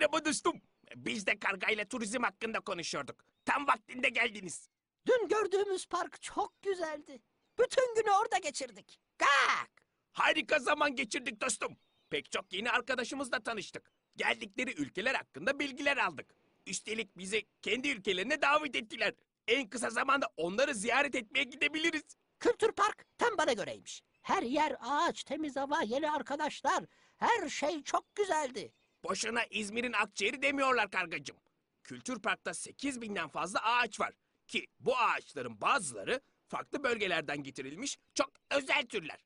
dostum. Biz de kargayla turizm hakkında konuşuyorduk. Tam vaktinde geldiniz. Dün gördüğümüz park çok güzeldi. Bütün günü orada geçirdik. Gak! Harika zaman geçirdik dostum. Pek çok yeni arkadaşımızla tanıştık. Geldikleri ülkeler hakkında bilgiler aldık. Üstelik bizi kendi ülkelerine davet ettiler. En kısa zamanda onları ziyaret etmeye gidebiliriz. Kültür park tam bana göreymiş. Her yer ağaç, temiz hava, yeni arkadaşlar. Her şey çok güzeldi. Boşuna İzmir'in akciğeri demiyorlar kargacığım. Kültür Park'ta 8 binden fazla ağaç var. Ki bu ağaçların bazıları farklı bölgelerden getirilmiş çok özel türler.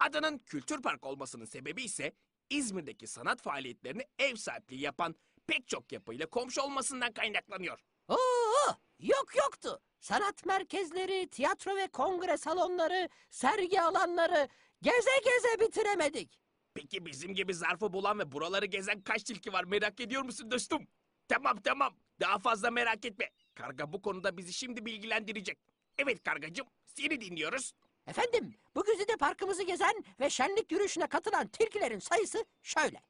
Adının Kültür Park olmasının sebebi ise İzmir'deki sanat faaliyetlerine ev sahipliği yapan pek çok yapıyla komşu olmasından kaynaklanıyor. Oo, yok yoktu. Sanat merkezleri, tiyatro ve kongre salonları, sergi alanları geze geze bitiremedik. Peki bizim gibi zarfı bulan ve buraları gezen kaç tilki var merak ediyor musun dostum? Tamam tamam daha fazla merak etme. Karga bu konuda bizi şimdi bilgilendirecek. Evet kargacığım seni dinliyoruz. Efendim, bu güzide parkımızı gezen ve şenlik yürüyüşüne katılan tilkilerin sayısı şöyle.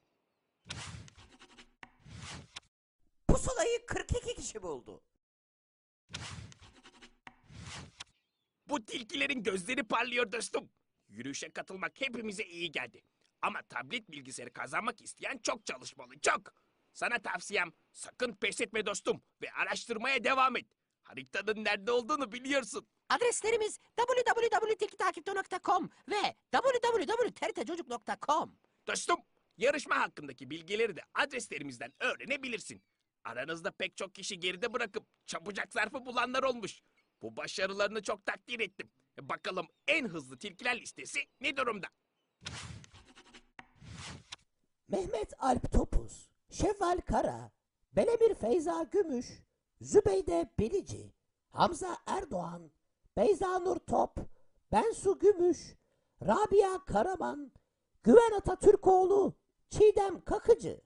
Pusulayı 42 kişi buldu. Bu tilkilerin gözleri parlıyor dostum. Yürüyüşe katılmak hepimize iyi geldi. Ama tablet bilgisayarı kazanmak isteyen çok çalışmalı, çok. Sana tavsiyem sakın pes etme dostum ve araştırmaya devam et. Haritanın nerede olduğunu biliyorsun. Adreslerimiz www.tilkitakipte.com ve www.trtcocuk.com. Dostum, yarışma hakkındaki bilgileri de adreslerimizden öğrenebilirsin. Aranızda pek çok kişi geride bırakıp çabucak zarfı bulanlar olmuş. Bu başarılarını çok takdir ettim. Bakalım en hızlı tilkiler listesi ne durumda? Mehmet Alp Topuz, Şevval Kara, Belemir Feyza Gümüş, Zübeyde Bilici, Hamza Erdoğan, Beyza Nur Top, Bensu Gümüş, Rabia Karaman, Güven Atatürkoğlu, Çiğdem Kakıcı.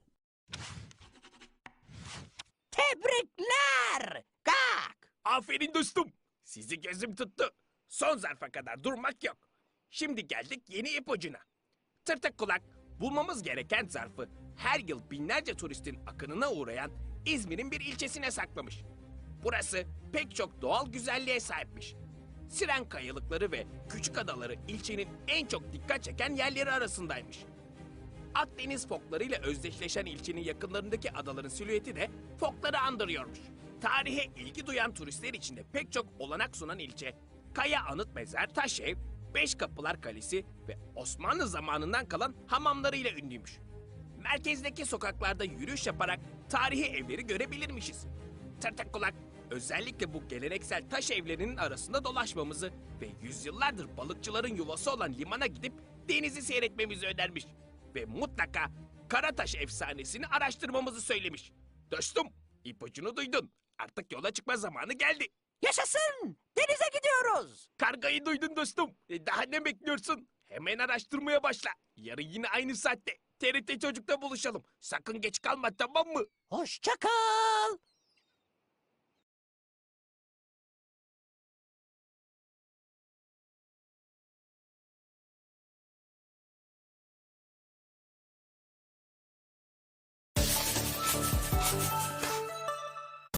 Tebrikler! Gak! Aferin dostum. Sizi gözüm tuttu. Son zarfa kadar durmak yok. Şimdi geldik yeni ipucuna. Tırtık kulak bulmamız gereken zarfı her yıl binlerce turistin akınına uğrayan İzmir'in bir ilçesine saklamış. Burası pek çok doğal güzelliğe sahipmiş. Siren kayalıkları ve küçük adaları ilçenin en çok dikkat çeken yerleri arasındaymış. Akdeniz foklarıyla özdeşleşen ilçenin yakınlarındaki adaların silüeti de fokları andırıyormuş. Tarihe ilgi duyan turistler için de pek çok olanak sunan ilçe, Kaya Anıt Mezar, Taşev, Beş Kapılar Kalesi ve Osmanlı zamanından kalan hamamlarıyla ünlüymüş. Merkezdeki sokaklarda yürüyüş yaparak tarihi evleri görebilirmişiz. Tırtık kulak özellikle bu geleneksel taş evlerinin arasında dolaşmamızı ve yüzyıllardır balıkçıların yuvası olan limana gidip denizi seyretmemizi önermiş. Ve mutlaka Karataş efsanesini araştırmamızı söylemiş. Dostum ipucunu duydun. Artık yola çıkma zamanı geldi. Yaşasın! Denize gidiyoruz! Kargayı duydun dostum. E, daha ne bekliyorsun? Hemen araştırmaya başla. Yarın yine aynı saatte TRT Çocuk'ta buluşalım. Sakın geç kalma tamam mı? Hoşça kal!